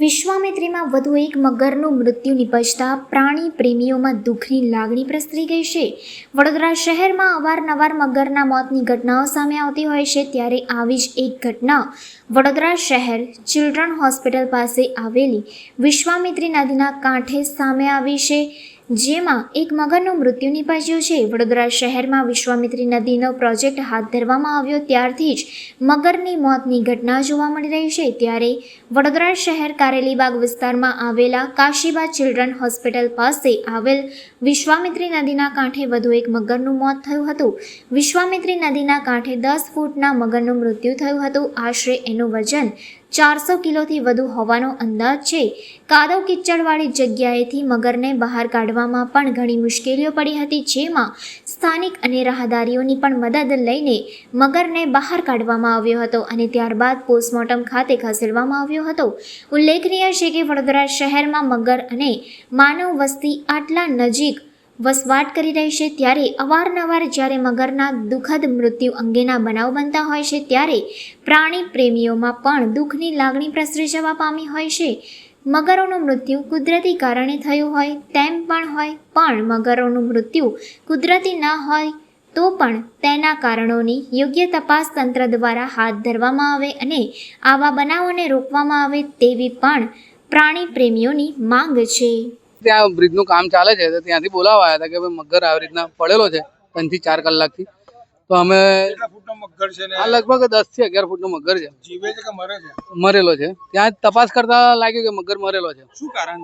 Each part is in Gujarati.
વિશ્વામિત્રીમાં વધુ એક મગરનું મૃત્યુ નિપજતા પ્રાણી પ્રેમીઓમાં દુઃખની લાગણી પ્રસરી ગઈ છે. વડોદરા શહેરમાં અવારનવાર મગરના મોતની ઘટનાઓ સામે આવતી હોય છે ત્યારે આવી જ એક ઘટના વડોદરા શહેર ચિલ્ડ્રન હોસ્પિટલ પાસે આવેલી વિશ્વામિત્રી નદીના કાંઠે સામે આવી છે. જેમાં એક મગરનું મૃત્યુ નિપજ્યું છે. વડોદરા શહેરમાં વિશ્વામિત્રી નદીનો પ્રોજેક્ટ હાથ ધરવામાં આવ્યો ત્યારથી જ મગરની મોતની ઘટના જોવા મળી રહી છે. ત્યારે વડોદરા શહેર કારેલીબાગ વિસ્તારમાં આવેલા કાશીબા ચિલ્ડ્રન હોસ્પિટલ પાસે આવેલ વિશ્વામિત્રી નદીના કાંઠે વધુ એક મગરનું મોત થયું હતું. વિશ્વામિત્રી નદીના કાંઠે દસ ફૂટના મગરનું મૃત્યુ થયું હતું. આશરે એનું વજન ચારસો કિલોથી વધુ હોવાનો અંદાજ છે. કાદવ કિચડવાળી જગ્યાએથી મગરને બહાર કાઢવામાં પણ ઘણી મુશ્કેલીઓ પડી હતી, જેમાં સ્થાનિક અને રાહદારીઓની પણ મદદ લઈને મગરને બહાર કાઢવામાં આવ્યો હતો અને ત્યારબાદ પોસ્ટમોર્ટમ ખાતે ખસેડવામાં આવ્યો હતો. ઉલ્લેખનીય છે કે વડોદરા શહેરમાં મગર અને માનવ વસ્તી આટલા નજીક વસવાટ કરી રહી છે ત્યારે અવારનવાર જ્યારે મગરના દુઃખદ મૃત્યુ અંગેના બનાવ બનતા હોય છે ત્યારે પ્રાણી પ્રેમીઓમાં પણ દુઃખની લાગણી પ્રસરી જવા પામી હોય છે. મગરોનું મૃત્યુ કુદરતી કારણે થયું હોય તેમ પણ હોય, પણ મગરોનું મૃત્યુ કુદરતી ન હોય તો પણ તેના કારણોની યોગ્ય તપાસ તંત્ર દ્વારા હાથ ધરવામાં આવે અને આવા બનાવોને રોકવામાં આવે તેવી પણ પ્રાણી પ્રેમીઓની માંગ છે. ત્યાં બ્રિજનું કામ ચાલે છે તો ત્યાંથી બોલાવા આવ્યા હતા કે ભાઈ મગર આવી રીતના પડેલો છે ત્રણથી ચાર કલાકથી. તો અમે ને? આ લગભગ દસથી અગિયાર ફૂટનો મગર છે. મરેલો છે. ત્યાં તપાસ કરતા લાગ્યું કે મગર મરેલો છે. શું કારણ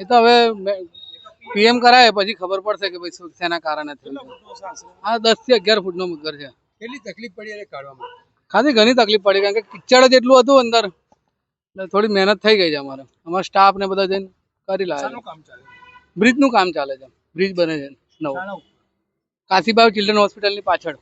એ તો હવે પીએમ કરાય પછી ખબર પડશે કે ભાઈ શું કારણે થયું? આ દસથી અગિયાર ફૂટનો મગર છે. કેટલી તકલીફ પડી એને કાઢવામાં? ખાસી ઘણી તકલીફ પડી કારણ કે કિચડ જ એટલું હતું અંદર. એટલે થોડી મહેનત થઈ ગઈ છે અમારે. અમારા સ્ટાફ ને બધા જઈને. કરી શાનું લાવે કામ ચાલે? બ્રિજનું કામ ચાલે છે. બ્રિજ બને છે નવો? કાશીબાગ ચિલ્ડ્રન હોસ્પિટલની પાછળ.